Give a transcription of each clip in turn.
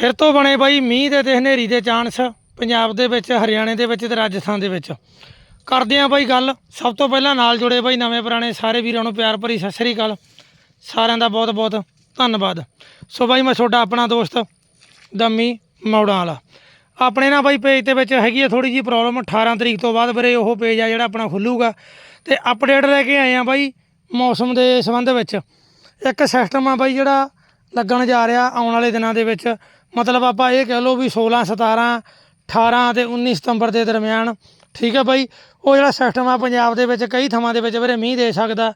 ਫਿਰ ਤੋਂ ਬਣੇ ਬਾਈ ਮੀਂਹ ਦੇ ਤੇ ਹਨੇਰੀ ਦੇ ਚਾਂਸ, ਪੰਜਾਬ ਦੇ ਵਿੱਚ, ਹਰਿਆਣੇ ਦੇ ਵਿੱਚ ਤੇ ਰਾਜਸਥਾਨ ਦੇ ਵਿੱਚ। ਕਰਦੇ ਆਂ ਬਾਈ ਗੱਲ। ਸਭ ਤੋਂ ਪਹਿਲਾਂ ਨਾਲ ਜੁੜੇ ਬਾਈ ਨਵੇਂ ਪੁਰਾਣੇ ਸਾਰੇ ਵੀਰਾਂ ਨੂੰ ਪਿਆਰ ਭਰੀ ਸਤਿ ਸ੍ਰੀ ਅਕਾਲ। ਸਾਰਿਆਂ ਦਾ ਬਹੁਤ ਬਹੁਤ ਧੰਨਵਾਦ। ਸੋ ਬਾਈ ਮੈਂ ਤੁਹਾਡਾ ਆਪਣਾ ਦੋਸਤ, ਦਮੀ ਮੌੜਾਂ ਵਾਲਾ। ਆਪਣੇ ਨਾ ਬਾਈ ਪੇਜ ਦੇ ਵਿੱਚ ਹੈਗੀ ਆ ਥੋੜੀ ਜੀ ਪ੍ਰੋਬਲਮ 18 ਤਰੀਕ ਤੋਂ ਬਾਅਦ ਵੀਰੇ ਉਹ ਪੇਜ ਆ ਜਿਹੜਾ ਆਪਣਾ ਖੁੱਲੂਗਾ। ਤੇ ਅਪਡੇਟ ਲੈ ਕੇ ਆਏ ਆ ਬਾਈ ਮੌਸਮ ਦੇ ਸੰਬੰਧ ਵਿੱਚ। ਇੱਕ ਸਿਸਟਮ ਆ ਬਾਈ ਜਿਹੜਾ ਲੱਗਣ ਜਾ ਰਿਹਾ ਆਉਣ ਵਾਲੇ ਦਿਨਾਂ ਦੇ ਵਿੱਚ। ਮਤਲਬ ਆਪਾਂ ਇਹ ਕਹਿ ਲਓ ਵੀ 16 17 18 ਤੇ 19 ਸਤੰਬਰ ਦੇ ਦਰਮਿਆਨ, ਠੀਕ ਹੈ ਬਾਈ? ਉਹ ਜਿਹੜਾ ਸਿਸਟਮ ਆ ਪੰਜਾਬ ਦੇ ਵਿੱਚ ਕਈ ਥਾਵਾਂ ਦੇ ਵਿੱਚ ਵੀਰੇ ਮੀਂਹ ਦੇ ਸਕਦਾ।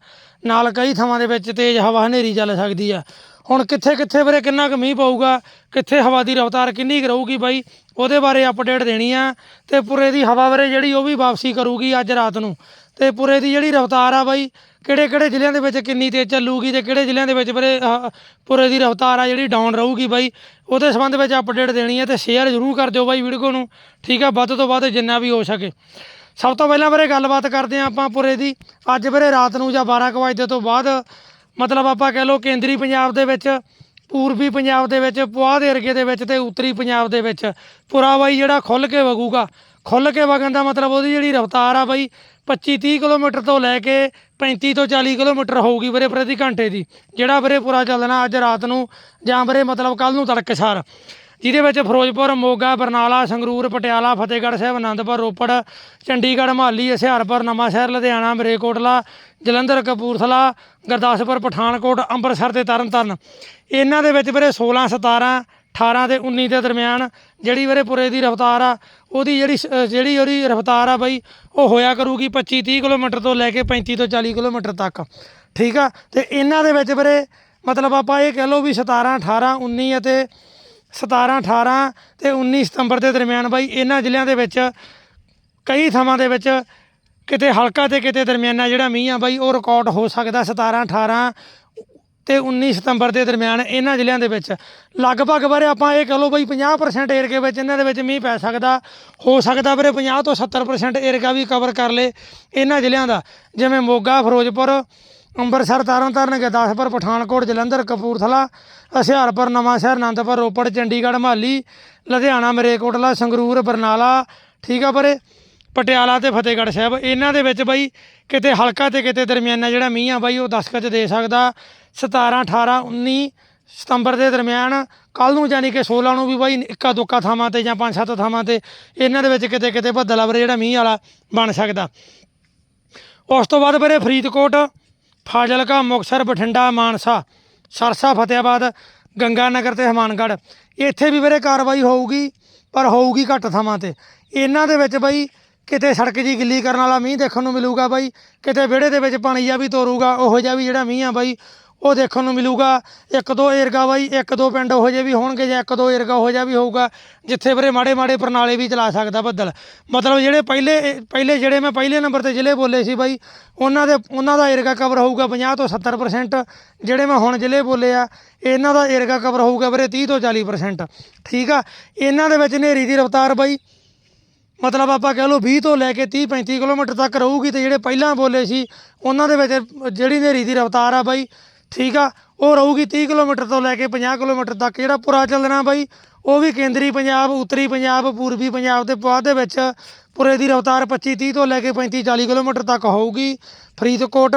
ਨਾਲ ਕਈ ਥਾਵਾਂ ਦੇ ਵਿੱਚ ਤੇਜ਼ ਹਵਾ ਹਨੇਰੀ ਚੱਲ ਸਕਦੀ ਆ। ਹੁਣ ਕਿੱਥੇ ਕਿੱਥੇ ਵੀਰੇ ਕਿੰਨਾ ਕੁ ਮੀਂਹ ਪਊਗਾ? ਕਿੱਥੇ ਹਵਾ ਦੀ ਰਫ਼ਤਾਰ ਕਿੰਨੀ ਕੁ ਰਹੂਗੀ ਬਾਈ? ਉਹਦੇ ਬਾਰੇ ਅਪਡੇਟ ਦੇਣੀ ਆ ਤੇ ਪੁਰੇ ਦੀ ਹਵਾ ਵੀਰੇ ਜਿਹੜੀ ਉਹ ਵੀ ਵਾਪਸੀ ਕਰੂਗੀ ਅੱਜ ਰਾਤ ਨੂੰ। ਤੇ ਪੁਰੇ ਦੀ ਜਿਹੜੀ ਰਫ਼ਤਾਰ ਆ ਬਾਈ ਕਿਹੜੇ ਕਿਹੜੇ ਜ਼ਿਲ੍ਹਿਆਂ ਦੇ ਵਿੱਚ ਕਿੰਨੀ ਤੇਜ਼ ਚੱਲੂਗੀ ਤੇ ਕਿਹੜੇ ਜ਼ਿਲ੍ਹਿਆਂ ਦੇ ਵਿੱਚ ਵੀਰੇ ਆਹ, ਪੁਰੇ ਦੀ ਰਫ਼ਤਾਰ ਆ ਜਿਹੜੀ ਡਾਊਨ ਰਹੂਗੀ ਬਾਈ ਉਹਦੇ ਸੰਬੰਧ ਵਿੱਚ ਅਪਡੇਟ ਦੇਣੀ ਹੈ ਤੇ ਸ਼ੇਅਰ ਜ਼ਰੂਰ ਕਰ ਦਿਓ ਬਾਈ ਵੀਡੀਓ ਨੂੰ ਠੀਕ ਆ ਵੱਧ ਤੋਂ ਵੱਧ ਜਿੰਨਾ ਵੀ ਹੋ ਸਕੇ। ਸਭ ਤੋਂ ਪਹਿਲਾਂ ਵੀਰੇ ਗੱਲਬਾਤ ਕਰਦੇ ਹਾਂ ਆਪਾਂ ਪੁਰੇ ਦੀ ਅੱਜ ਵੀਰੇ ਰਾਤ ਨੂੰ ਜਾਂ 12 ਕੁ ਵਜੇ ਤੋਂ ਬਾਅਦ ਮਤਲਬ ਆਪਾਂ ਕਹਿ ਲਓ ਕੇਂਦਰੀ ਪੰਜਾਬ ਦੇ ਵਿੱਚ ਪੂਰਬੀ ਪੰਜਾਬ ਦੇ ਵਿੱਚ ਪੁਆਹ ਦੇ ਅਰਗੇ ਦੇ ਵਿੱਚ ਤੇ ਉੱਤਰੀ ਪੰਜਾਬ ਦੇ ਵਿੱਚ ਪੁਰਾ ਬਾਈ ਜਿਹੜਾ ਖੁੱਲ ਕੇ ਵਗੂਗਾ ਖੁੱਲ ਕੇ ਵਗਣ ਦਾ ਮਤਲਬ ਉਹਦੀ ਜਿਹੜੀ ਰਫ਼ਤਾਰ ਆ ਬਾਈ 25 30 ਕਿਲੋਮੀਟਰ ਤੋਂ ਲੈ ਕੇ 35 ਤੋਂ 40 ਕਿਲੋਮੀਟਰ ਹੋਊਗੀ ਵੀਰੇ ਪ੍ਰਤੀ ਘੰਟੇ ਦੀ, ਜਿਹੜਾ ਵੀਰੇ ਪੁਰਾ ਚੱਲਣਾ ਅੱਜ ਰਾਤ ਨੂੰ ਜਾਂ ਵੀਰੇ ਮਤਲਬ ਕੱਲ ਨੂੰ ਤੜਕਸਾਰ। ਜਿਹਦੇ ਵਿੱਚ ਫਿਰੋਜ਼ਪੁਰ, ਮੋਗਾ, ਬਰਨਾਲਾ, ਸੰਗਰੂਰ, ਪਟਿਆਲਾ, ਫਤਿਹਗੜ੍ਹ ਸਾਹਿਬ ਆਨੰਦਪੁਰ ਰੋਪੜ, ਚੰਡੀਗੜ੍ਹ, ਮਹਾਲੀ, ਹੁਸ਼ਿਆਰਪੁਰ, ਨਵਾਂਸ਼ਹਿਰ, ਲੁਧਿਆਣਾ, ਮਰੇਕੋਟਲਾ, ਜਲੰਧਰ, ਕਪੂਰਥਲਾ, ਗੁਰਦਾਸਪੁਰ, ਪਠਾਨਕੋਟ, ਅੰਮ੍ਰਿਤਸਰ ਤੇ ਤਰਨਤਾਰਨ। ਇਹਨਾਂ ਦੇ ਵਿੱਚ ਵੀਰੇ 16 17 18 ਤੇ 19 ਦੇ ਦਰਮਿਆਨ ਜਿਹੜੀ ਵੀਰੇ ਪੁਰੇ ਦੀ ਰਫ਼ਤਾਰ ਆ, ਉਹਦੀ ਜਿਹੜੀ ਸ- ਜਿਹੜੀ ਉਹਦੀ ਰਫ਼ਤਾਰ ਆ ਬਾਈ, ਉਹ ਹੋਇਆ ਕਰੂਗੀ 25 30 ਕਿਲੋਮੀਟਰ ਤੋਂ ਲੈ ਕੇ 35 ਤੋਂ 40 ਕਿਲੋਮੀਟਰ ਤੱਕ। ਠੀਕ ਆ? ਤੇ ਇਹਨਾਂ ਦੇ ਵਿੱਚ ਵੀਰੇ ਮਤਲਬ ਆਪਾਂ ਇਹ ਕਹਿ ਲਓ ਵੀ 17 18 19 ਅਤੇ 17 18 ਤੇ 19 ਸਤੰਬਰ ਦੇ ਦਰਮਿਆਨ ਬਾਈ ਇਹਨਾਂ ਜ਼ਿਲ੍ਹਿਆਂ ਦੇ ਵਿੱਚ ਕਈ ਥਾਵਾਂ ਦੇ ਵਿੱਚ ਕਿਤੇ ਹਲਕਾ ਤੇ ਕਿਤੇ ਦਰਮਿਆਨਾ ਜਿਹੜਾ ਮੀਂਹ ਆ ਬਾਈ, ਉਹ ਰਿਕਾਰਡ ਹੋ ਸਕਦਾ 17 18 ਤੇ 19 ਸਤੰਬਰ ਦੇ ਦਰਮਿਆਨ ਇਹਨਾਂ ਜ਼ਿਲ੍ਹਿਆਂ ਦੇ ਵਿੱਚ ਲਗਭਗ ਬਾਰੇ ਆਪਾਂ ਇਹ ਕਹ ਲਓ ਬਈ 50% ਏਰੀਏ ਵਿੱਚ ਇਹਨਾਂ ਦੇ ਵਿੱਚ ਮੀਂਹ ਪੈ ਸਕਦਾ, ਹੋ ਸਕਦਾ ਵੀਰੇ 50 ਤੋਂ 70% ਏਰੀਆ ਵੀ ਕਵਰ ਕਰ ਲੇ ਇਹਨਾਂ ਜ਼ਿਲ੍ਹਿਆਂ ਦਾ। ਜਿਵੇਂ ਮੋਗਾ, ਫਿਰੋਜ਼ਪੁਰ, ਅੰਮ੍ਰਿਤਸਰ, ਤਰਨਤਾਰਨ, ਗੁਰਦਾਸਪੁਰ, ਪਠਾਨਕੋਟ, ਜਲੰਧਰ, ਕਪੂਰਥਲਾ, ਹੁਸ਼ਿਆਰਪੁਰ, ਨਵਾਂਸ਼ਹਿਰ ਆਨੰਦਪੁਰ ਰੋਪੜ, ਚੰਡੀਗੜ੍ਹ, ਮਹਾਲੀ, ਲੁਧਿਆਣਾ, ਮਰੇਕੋਟਲਾ, ਸੰਗਰੂਰ, ਬਰਨਾਲਾ, ਠੀਕ ਆ ਵੀਰੇ? ਪਟਿਆਲਾ ਤੇ ਫਤਿਹਗੜ੍ਹ ਸਾਹਿਬ, ਇਹਨਾਂ ਦੇ ਵਿੱਚ ਬਾਈ ਕਿਤੇ ਹਲਕਾ ਤੇ ਕਿਤੇ ਦਰਮਿਆਨਾ ਜਿਹੜਾ ਮੀਂਹ ਆ ਬਾਈ ਉਹ ਦਸਤਕ ਚ ਦੇ ਸਕਦਾ। 17 18 19 ਸਤੰਬਰ ਦੇ ਦਰਮਿਆਨ ਕੱਲ ਨੂੰ ਯਾਨੀ ਕਿ 16 ਨੂੰ ਵੀ ਬਾਈ ਇੱਕਾ ਦੁੱਕਾ ਥਾਵਾਂ ਤੇ ਜਾਂ ਪੰਜ ਸੱਤ ਥਾਵਾਂ ਤੇ ਇਹਨਾਂ ਦੇ ਵਿੱਚ ਕਿਤੇ ਕਿਤੇ ਬੱਦਲ ਆ ਜਿਹੜਾ ਮੀਂਹ ਵਾਲਾ ਬਣ ਸਕਦਾ। ਉਸ ਤੋਂ ਬਾਅਦ ਵੀਰੇ ਫਰੀਦਕੋਟ, ਫਾਜ਼ਿਲਕਾ, ਮੁਕਤਸਰ, ਬਠਿੰਡਾ, ਮਾਨਸਾ, ਸਰਸਾ ਫਤਿਆਬਾਦ ਗੰਗਾ ਨਗਰ ਤੇ ਹਮਾਨਗੜ੍ਹ। ਇੱਥੇ ਵੀ ਵੀਰੇ ਕਾਰਵਾਈ ਹੋਊਗੀ, ਪਰ ਹੋਊਗੀ ਘੱਟ ਥਾਵਾਂ ਤੇ। ਇਹਨਾਂ ਦੇ ਵਿੱਚ ਬਾਈ ਕਿਤੇ ਸੜਕ ਜੀ ਗਿੱਲੀ ਕਰਨ ਵਾਲਾ ਮੀਂਹ ਦੇਖਣ ਨੂੰ ਮਿਲੂਗਾ ਬਾਈ, ਕਿਤੇ ਵਿਹੜੇ ਦੇ ਵਿੱਚ ਪਾਣੀ ਜਾ ਵੀ ਤੋਰੂਗਾ, ਉਹੋ ਜਿਹਾ ਵੀ ਜਿਹੜਾ ਮੀਂਹ ਆ ਬਾਈ, ਉਹ ਦੇਖਣ ਨੂੰ ਮਿਲੂਗਾ। ਇੱਕ ਦੋ ਏਰਗਾ ਬਾਈ, ਇੱਕ ਦੋ ਪਿੰਡ ਉਹੋ ਜਿਹੇ ਵੀ ਹੋਣਗੇ ਜਾਂ ਇੱਕ ਦੋ ਏਰਗਾ ਉਹੋ ਜਿਹਾ ਵੀ ਹੋਊਗਾ, ਜਿੱਥੇ ਵੀਰੇ ਮਾੜੇ ਮਾੜੇ ਪ੍ਰਣਾਲੇ ਵੀ ਚਲਾ ਸਕਦਾ ਬੱਦਲ। ਮਤਲਬ ਜਿਹੜੇ ਪਹਿਲੇ ਪਹਿਲੇ ਜਿਹੜੇ ਮੈਂ ਪਹਿਲੇ ਨੰਬਰ ਤੇ ਜ਼ਿਲ੍ਹੇ ਬੋਲੇ ਸੀ ਬਾਈ, ਉਹਨਾਂ ਦੇ, ਉਹਨਾਂ ਦਾ ਏਰਗਾ ਕਵਰ ਹੋਊਗਾ 50 ਤੋਂ 70% ਜਿਹੜੇ ਮੈਂ ਹੁਣ ਜ਼ਿਲ੍ਹੇ ਬੋਲੇ ਆ, ਇਹਨਾਂ ਦਾ ਏਰਗਾ ਕਵਰ ਹੋਊਗਾ ਵੀਰੇ 30 ਤੋਂ 40% ਠੀਕ ਆ? ਇਹਨਾਂ ਦੇ ਵਿੱਚ ਹਨੇਰੀ ਦੀ ਰਫ਼ਤਾਰ ਬਾਈ ਮਤਲਬ ਆਪਾਂ ਕਹਿ ਲਓ 20 ਤੋਂ ਲੈ ਕੇ 30 35 ਕਿਲੋਮੀਟਰ ਤੱਕ ਰਹੂਗੀ ਤੇ ਜਿਹੜੇ ਪਹਿਲਾਂ ਬੋਲੇ ਸੀ, ਉਹਨਾਂ ਦੇ ਵਿੱਚ ਜਿਹੜੀ ਹਨੇਰੀ ਦੀ ਰਫ਼ਤਾਰ ਆ ਬਾਈ, ਠੀਕ ਆ? ਉਹ ਰਹੂਗੀ 30 ਕਿਲੋਮੀਟਰ ਤੋਂ ਲੈ ਕੇ 50 ਕਿਲੋਮੀਟਰ ਤੱਕ। ਜਿਹੜਾ ਪੁਰਾ ਚੱਲਣਾ ਬਾਈ? ਉਹ ਵੀ ਕੇਂਦਰੀ ਪੰਜਾਬ, ਉੱਤਰੀ ਪੰਜਾਬ, ਪੂਰਬੀ ਪੰਜਾਬ ਦੇ ਪੁਆਧ ਦੇ ਵਿੱਚ ਪੁਰੇ ਦੀ ਰਫ਼ਤਾਰ 25 30 ਤੋਂ ਲੈ ਕੇ 35 40 ਕਿਲੋਮੀਟਰ ਤੱਕ ਹੋਊਗੀ। ਫਰੀਦਕੋਟ,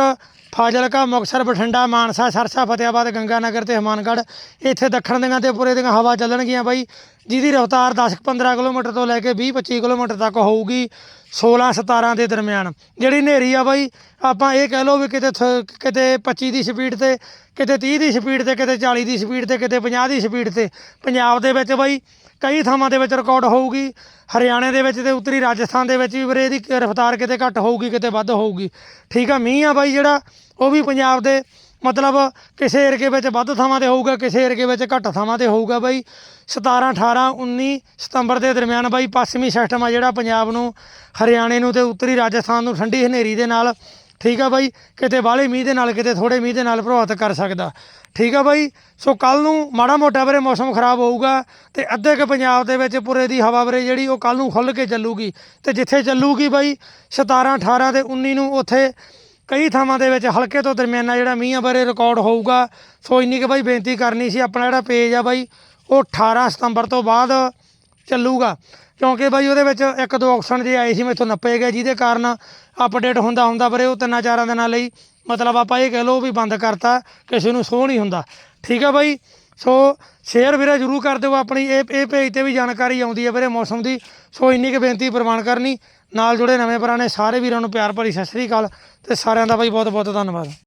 ਫਾਜ਼ਿਲਕਾ, ਮੁਕਤਸਰ, ਬਠਿੰਡਾ, ਮਾਨਸਾ, ਸਰਸਾ ਫਤਿਆਬਾਦ ਗੰਗਾ ਨਗਰ ਤੇ ਹਮਾਨਗੜ੍ਹ ਇੱਥੇ ਦੱਖਣ ਦੀਆਂ ਤੇ ਪੁਰੇ ਦੀਆਂ ਹਵਾ ਚੱਲਣਗੀਆਂ ਬਾਈ। ਜਿਹਦੀ ਰਫ਼ਤਾਰ 10 15 ਕਿਲੋਮੀਟਰ ਤੋਂ ਲੈ ਕੇ 20 25 ਕਿਲੋਮੀਟਰ ਤੱਕ ਹੋਊਗੀ 16 17 ਦੇ ਦਰਮਿਆਨ। ਜਿਹੜੀ ਹਨੇਰੀ ਆ ਬਾਈ, ਆਪਾਂ ਇਹ ਕਹਿ ਲਓ ਵੀ ਕਿਤੇ ਥ- ਕਿਤੇ 25 ਦੀ ਸਪੀਡ ਤੇ, ਕਿਤੇ 30 ਦੀ ਸਪੀਡ ਤੇ, ਕਿਤੇ 40 ਦੀ ਸਪੀਡ ਤੇ, ਕਿਤੇ 50 ਦੀ ਸਪੀਡ ਤੇ। ਪੰਜਾਬ ਦੇ ਵਿੱਚ ਬਾਈ ਕਈ ਥਾਵਾਂ ਦੇ ਵਿੱਚ ਰਿਕਾਰਡ ਹੋਊਗੀ। ਹਰਿਆਣੇ ਦੇ ਵਿੱਚ ਤੇ ਉੱਤਰੀ ਰਾਜਸਥਾਨ ਦੇ ਵਿੱਚ ਵੀ ਵੀਰੇ ਇਹਦੀ ਰਫ਼ਤਾਰ ਕਿਤੇ ਘੱਟ ਹੋਊਗੀ, ਕਿਤੇ ਵੱਧ ਹੋਊਗੀ। ਠੀਕ ਆ, ਮੀਂਹ ਆ ਬਾਈ ਜਿਹੜਾ, ਉਹ ਵੀ ਪੰਜਾਬ ਦੇ ਮਤਲਬ ਕਿਸੇ ਏਰੀਏ ਵਿੱਚ ਵੱਧ ਥਾਵਾਂ ਤੇ ਹੋਊਗਾ, ਕਿਸੇ ਏਰੀਏ ਵਿੱਚ ਘੱਟ ਥਾਵਾਂ ਤੇ ਹੋਊਗਾ ਬਾਈ। 17 18 19 ਸਤੰਬਰ ਦੇ ਦਰਮਿਆਨ ਬਾਈ ਪੱਛਮੀ ਸਿਸਟਮ ਆ ਜਿਹੜਾ ਪੰਜਾਬ ਨੂੰ, ਹਰਿਆਣੇ ਨੂੰ ਤੇ ਉੱਤਰੀ ਰਾਜਸਥਾਨ ਨੂੰ ਠੰਡੀ ਹਨੇਰੀ ਦੇ ਨਾਲ, ਠੀਕ ਆ ਬਾਈ, ਕਿਤੇ ਬਾਹਲੇ ਮੀਂਹ ਦੇ ਨਾਲ, ਕਿਤੇ ਥੋੜੇ ਮੀਂਹ ਦੇ ਨਾਲ ਪ੍ਰਭਾਵਿਤ ਕਰ ਸਕਦਾ। ਠੀਕ ਆ ਬਾਈ, ਸੋ ਕੱਲ ਨੂੰ ਮਾੜਾ ਮੋਟਾ ਵੀਰੇ ਮੌਸਮ ਖਰਾਬ ਹੋਊਗਾ ਤੇ ਅੱਧੇ ਕੁ ਪੰਜਾਬ ਦੇ ਵਿੱਚ ਪੁਰੇ ਦੀ ਹਵਾ ਵੀਰੇ ਜਿਹੜੀ ਉਹ ਕੱਲ ਨੂੰ ਖੁੱਲ ਕੇ ਚੱਲੂਗੀ। ਤੇ ਜਿੱਥੇ ਚੱਲੂਗੀ ਬਾਈ 17 18 ਤੇ 19 ਨੂੰ ਉੱਥੇ ਕਈ ਥਾਵਾਂ ਦੇ ਵਿੱਚ ਹਲਕੇ ਤੋਂ ਦਰਮਿਆਨਾ ਜਿਹੜਾ ਮੀਂਹ ਆ ਬਾਰੇ ਰਿਕਾਰਡ ਹੋਊਗਾ। ਸੋ ਇੰਨੀ ਕੁ ਬਾਈ ਬੇਨਤੀ ਕਰਨੀ ਸੀ, ਆਪਣਾ ਜਿਹੜਾ ਪੇਜ ਆ ਬਾਈ, ਉਹ 18 ਸਤੰਬਰ ਤੋਂ ਬਾਅਦ ਚੱਲੂਗਾ। ਕਿਉਂਕਿ ਬਾਈ ਉਹਦੇ ਵਿੱਚ ਇੱਕ ਦੋ ਆਪਸ਼ਨ ਜੇ ਆਏ ਸੀ, ਮੈਥੋਂ ਨੱਪੇ ਗਏ, ਜਿਹਦੇ ਕਾਰਨ ਅਪਡੇਟ ਹੁੰਦਾ ਹੁੰਦਾ ਵੀਰੇ ਉਹ ਤਿੰਨਾਂ ਚਾਰਾਂ ਦਿਨਾਂ ਲਈ ਮਤਲਬ ਆਪਾਂ ਇਹ ਕਹਿ ਲਓ ਵੀ ਬੰਦ ਕਰਤਾ, ਕਿਸੇ ਨੂੰ ਸੋਹ ਨਹੀਂ ਹੁੰਦਾ। ਠੀਕ ਆ ਬਾਈ? ਸੋ ਸ਼ੇਅਰ ਵੀਰੇ ਜਰੂਰ ਕਰ ਦਿਓ ਆਪਣੀ, ਇਹ ਇਹ ਪੇਜ ਤੇ ਵੀ ਜਾਣਕਾਰੀ ਆਉਂਦੀ ਹੈ ਵੀਰੇ ਮੌਸਮ ਦੀ। ਸੋ ਇੰਨੀ ਕੁ ਬੇਨਤੀ ਪ੍ਰਵਾਨ ਕਰਨੀ। ਨਾਲ ਜੁੜੇ ਨਵੇਂ ਪੁਰਾਣੇ ਸਾਰੇ ਵੀਰਾਂ ਨੂੰ ਪਿਆਰ ਭਰੀ ਸਤਿ ਸ੍ਰੀ ਅਕਾਲ ਤੇ ਸਾਰਿਆਂ ਦਾ ਬਾਈ ਬਹੁਤ ਬਹੁਤ ਧੰਨਵਾਦ।